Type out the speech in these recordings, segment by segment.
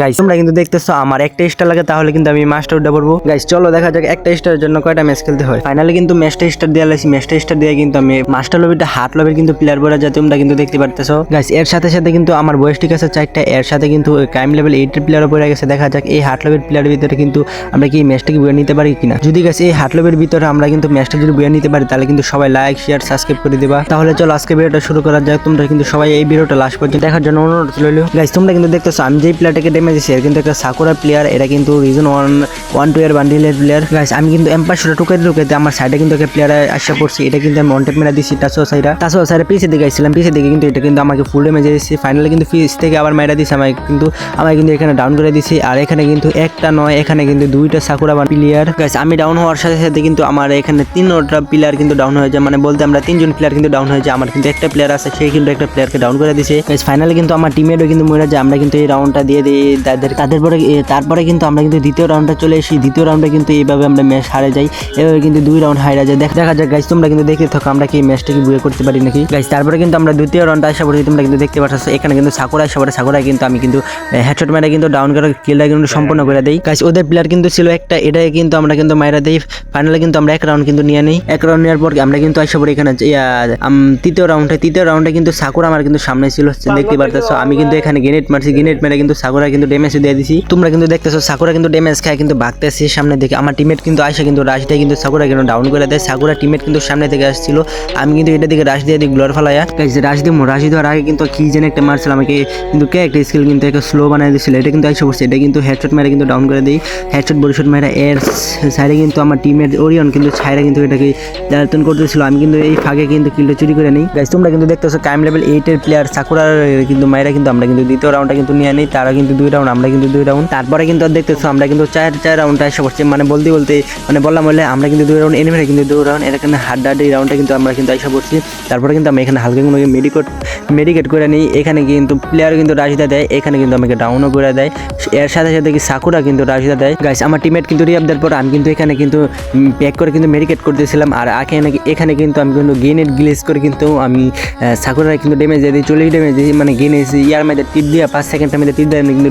Guys তোমরা কিন্তু দেখতেছো আমার একটা স্টার লাগে, তাহলে কিন্তু আমি মাস্টার উঠে পড়ব। গাইস চলো দেখা যাক, একটা স্টারের জন্য কয়টা ম্যাচ খেলতে হয়। ফাইনালি কিন্তু ম্যাচটা স্টার দিয়ে লাইছি ম্যাচটা স্টার দিয়ে কিন্তু আমি মাস্টার লবিটা হাট লবির কিন্তু প্লেয়ার বলে যায়, তোমরা কিন্তু দেখতে পারতেছো। গাইস এর সাথে সাথে কিন্তু আমার বয়স ঠিক আছে চারটা, এর সাথে কিন্তু ক্রাইম লেভেল এইটের প্লেয়ারও পড়ে গেছে। দেখা যাক, এই হাট লবির প্লেয়ারের ভিতরে কিন্তু আমরা কি ম্যাচটাকে বয়ে নিতে পারি কিনা। যদি গাইস এই হাট লবির ভিতরে আমরা কিন্তু ম্যাচটা যদি বয়ে নিতে পারি, তাহলে কিন্তু সবাই লাইক শেয়ার সাবস্ক্রাইব করে দিবা। তাহলে চলো, আজকে ভিডিওটা শুরু করা যাক। তোমরা কিন্তু সবাই এই ভিডিওটা লাস্ট পর্যন্ত দেখার জন্য অনুরোধ রইল। গাইস তোমরা কিন্তু দেখতেছো, আমি যেই প্লেয়ারটাকে এর কিন্তু একটা সাকুরা প্লেয়ার এটা কিন্তু রিজন ওয়ান ওয়ান টু এর বান্ডিলের প্লেয়ার গাইস আমি কিন্তু এম্পার শুটা টুকাইতে টুকাইতে আমার সাইডে কিন্তু একটা প্লেয়ার আসা পড়ছি, এটা কিন্তু আমি ওয়ান টেপ মেরা দিচ্ছি টাচো সাইডা টাচো সাইডে পিছিয়ে দিকে আসছিলাম পিছিয়ে দিকে কিন্তু এটা কিন্তু আমাকে ফুল ড্যামেজ দিয়েছি ফাইনালি কিন্তু পিস থেকে আবার মেরা দিচ্ছে আমাকে কিন্তু আমাকে কিন্তু এখানে ডাউন করে দিছি। আর এখানে কিন্তু একটা নয়, এখানে কিন্তু দুইটা সাকুরা প্লেয়ার গাইস আমি ডাউন হওয়ার সাথে সাথে কিন্তু আমার এখানে তিনটা প্লেয়ার কিন্তু ডাউন হয়ে যায়। মানে বলতে আমরা তিনজন প্লেয়ার কিন্তু ডাউন হয়ে যায়। আমার কিন্তু একটা প্লেয়ার আছে, সে কিন্তু একটা প্লেয়ারকে ডাউন করে দিছে। ফাইনালি কিন্তু আমার টিমেরও কিন্তু মরে যায়। আমরা কিন্তু এই রাউন্ডটা দিয়ে দিই। তাদের তাদের পরে তারপরে কিন্তু আমরা কিন্তু দ্বিতীয় রাউন্ডে চলে এসেছি। দ্বিতীয় রাউন্ডে কিন্তু এইভাবে আমরা ম্যাচ হারে যাই, এভাবে কিন্তু দুই রাউন্ড হারা যায়। দেখ- দেখা যাক গাইস তোমরা কিন্তু দেখতে থাকো, আমরা কি ম্যাচটা কি বুয়ে করতে পারি নাকি? গাইস তারপরে কিন্তু আমরা দ্বিতীয় রাউন্ডে আসা পড়ছি তোমরা কিন্তু দেখতে পাচ্ছ এখানে কিন্তু সাকুরা আসা পড়ে সাকুরা কিন্তু আমি কিন্তু হেডশট মেরে কিন্তু ডাউন করে কিলটা কিন্তু সম্পূর্ণ করে দেই। গাইস ওদের প্লেয়ার কিন্তু ছিল একটা, এটাই কিন্তু আমরা কিন্তু মাইরা দেই। ফাইনালি কিন্তু আমরা এক রাউন্ড কিন্তু নিয়ে নেই। এক রাউন্ড নেওয়ার পর আমরা কিন্তু আসা পড়ি এখানে তৃতীয় রাউন্ডে তৃতীয় রাউন্ডে কিন্তু সাকুরা আমার কিন্তু সামনে ছিল, দেখতে পারতেছো। আমি কিন্তু এখানে গ্রেনেড মারছি গ্রেনেড মেরে কিন্তু সাকুরা কিন্তু ড্যামেজ দিয়ে দিছি। তোমরা কিন্তু দেখতেছো, সাকুরা কিন্তু ড্যামেজ খায়, কিন্তু ভাগতেছে সামনে থেকে আমার টিমেট কিন্তু আসে কিন্তু রাশ দিয়ে কিন্তু সাকুরা কিন্তু ডাউন করে দেয়। সাকুরা টিমেট কিন্তু সামনে থেকে আসছিল। আমি কিন্তু এটা দিকে রাশ দিয়ে দিই গ্লোর ফালাইয়া গাইজ রাশ দিয়ে রাশ দেওয়ার আগে কিন্তু কি যেন একটা মারছিল, আমাকে কিন্তু কে একটা স্কিল কিন্তু একটা স্লো বানিয়ে দিয়েছিল এটা কিন্তু এসে পড়ছে এটা কিন্তু হেডশট মেরে কিন্তু ডাউন করে দিই। হেডশট বডিশট মেরে এর সাইডে কিন্তু আমার টিমের ওরিয়ন কিন্তু ছাইরা কিন্তু এটাকে জ্বালাতন করতেছিল। আমি কিন্তু এই ফাঁকে কিন্তু কিলটা চুরি করে নিই। গাইজ তোমরা কিন্তু দেখতেছো টাইম লেভেল এইটের প্লেয়ার সাকুরার কিন্তু মায়েরা কিন্তু আমরা কিন্তু দ্বিতীয় রাউন্ডটা কিন্তু নিয়ে নিই। তারা কিন্তু দুই রাউন্ড আমরা কিন্তু দুই রাউন্ড তারপরে কিন্তু দেখতেছো, আমরা কিন্তু চার চার রাউন্ডটা এসে পড়ছি। মানে বলতে বলতে মানে বললাম বলে আমরা কিন্তু দুই রাউন্ড এনিমেরা কিন্তু দুই রাউন্ড এখানে হাড্ডি রাউন্ডটা কিন্তু আমরা কিন্তু এসে পড়ছি। তারপরে কিন্তু আমি এখানে হালকা কোনো মেডিকেট মেডিকেট করে নিই। এখানে কিন্তু প্লেয়ার কিন্তু রাজিদা দেয়, এখানে কিন্তু আমাকে ডাউনও করে দেয়। এর সাথে সাথে কি সাকুরা কিন্তু রাজিদা দেয়। গাইস আমার টিমেট কিন্তু রিয়াব দেওয়ার পর আমি কিন্তু এখানে কিন্তু প্যাক করে কিন্তু মেডিকেট করতেছিলাম। আর এখানে এখানে কিন্তু আমি কিন্তু গেনেট গ্লেস করে কিন্তু আমি সাকুরা কিন্তু ড্যামেজ দিয়ে দিই, চল্লিশ ড্যামেজ দিই। মানে গেনে ইয়ার মধ্যে টিপ দিয়ে, পাঁচ সেকেন্ডের মধ্যে টিপ দিয়ে আমি কিন্তু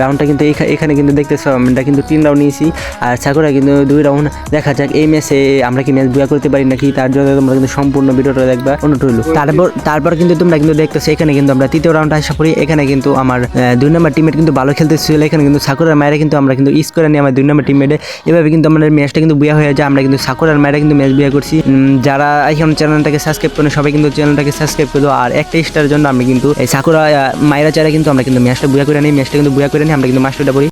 রাউন্ডটা কিন্তু এখানে কিন্তু দেখতেছো আমরা কিন্তু তিন রাউন্ড নিয়েছি। আর সাকুরা কিন্তু দুই রাউন্ড দেখা যাক এই ম্যাচে আমরা কি ম্যাচ বুয়া করতে পারি নাকি তার জন্য তোমরা কিন্তু সম্পূর্ণ ভিডিওটা দেখবা অনুরোধ রইল। তারপর তারপর কিন্তু তোমরা কিন্তু দেখতেছো এখানে কিন্তু আমরা তৃতীয় রাউন্ড আসা পড়ি এখানে কিন্তু আমার দুই নম্বর টিমেট কিন্তু ভালো খেলতেছিল এখানে কিন্তু সাকুরার মায়েরা কিন্তু আমরা কিন্তু ইস করে নিই আমার দুই নম্বর টিমেটে এভাবে কিন্তু আমাদের ম্যাচটা কিন্তু বুয়া হয়ে যায় আমরা কিন্তু সাকুরার মায়েরা কিন্তু ম্যাচ বুয়া করছি। যারা এখন চ্যানেলটাকে সাবস্ক্রাইব করেন সবাই কিন্তু চ্যানেলটাকে সাবস্ক্রাইব করে আর একটা স্টারের জন্য আমি কিন্তু এই সাকুরা মায়েরা চাইলে কিন্তু আমরা কিন্তু ম্যাচটা বুয়া করে নিই ম্যাচটা কিন্তু বুয়া করে নিই আমরা কিন্তু মাস্টারটা পড়ি।